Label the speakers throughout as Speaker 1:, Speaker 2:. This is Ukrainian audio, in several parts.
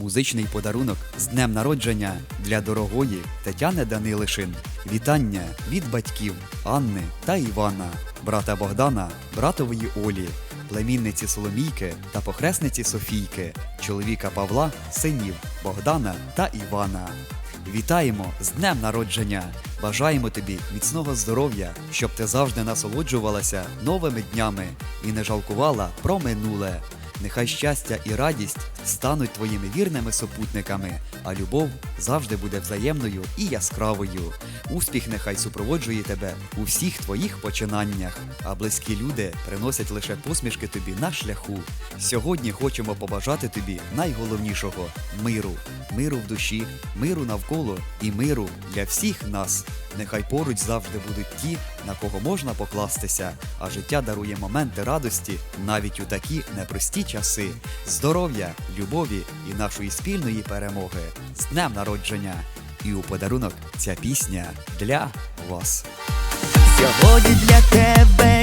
Speaker 1: Музичний подарунок з днем народження для дорогої Тетяни Данилишин. Вітання від батьків Анни та Івана, брата Богдана, братової Олі, племінниці Соломійки та похресниці Софійки, чоловіка Павла, синів Богдана та Івана. Вітаємо з днем народження! Бажаємо тобі міцного здоров'я, щоб ти завжди насолоджувалася новими днями і не жалкувала про минуле. Нехай щастя і радість стануть твоїми вірними супутниками, а любов завжди буде взаємною і яскравою. Успіх нехай супроводжує тебе у всіх твоїх починаннях, а близькі люди приносять лише посмішки тобі на шляху. Сьогодні хочемо побажати тобі найголовнішого миру, миру в душі, миру навколо і миру для всіх нас. Нехай поруч завжди будуть ті, на кого можна покластися, а життя дарує моменти радості навіть у такі непрості часи. Здоров'я, любові і нашої спільної перемоги. З днем народження! І у подарунок ця пісня для вас.
Speaker 2: Сьогодні для тебе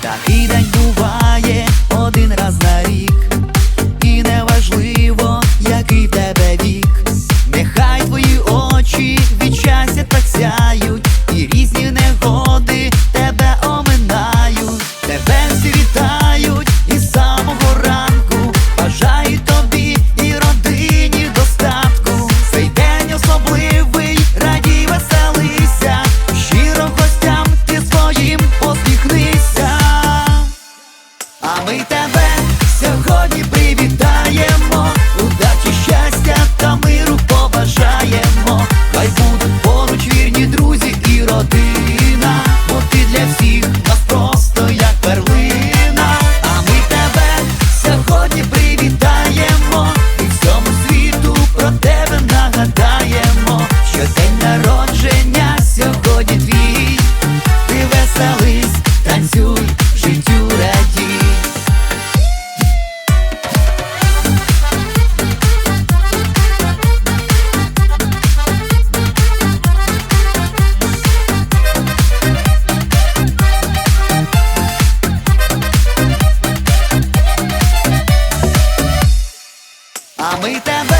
Speaker 2: Такий день буває один раз на рік, і неважливо, ми тебе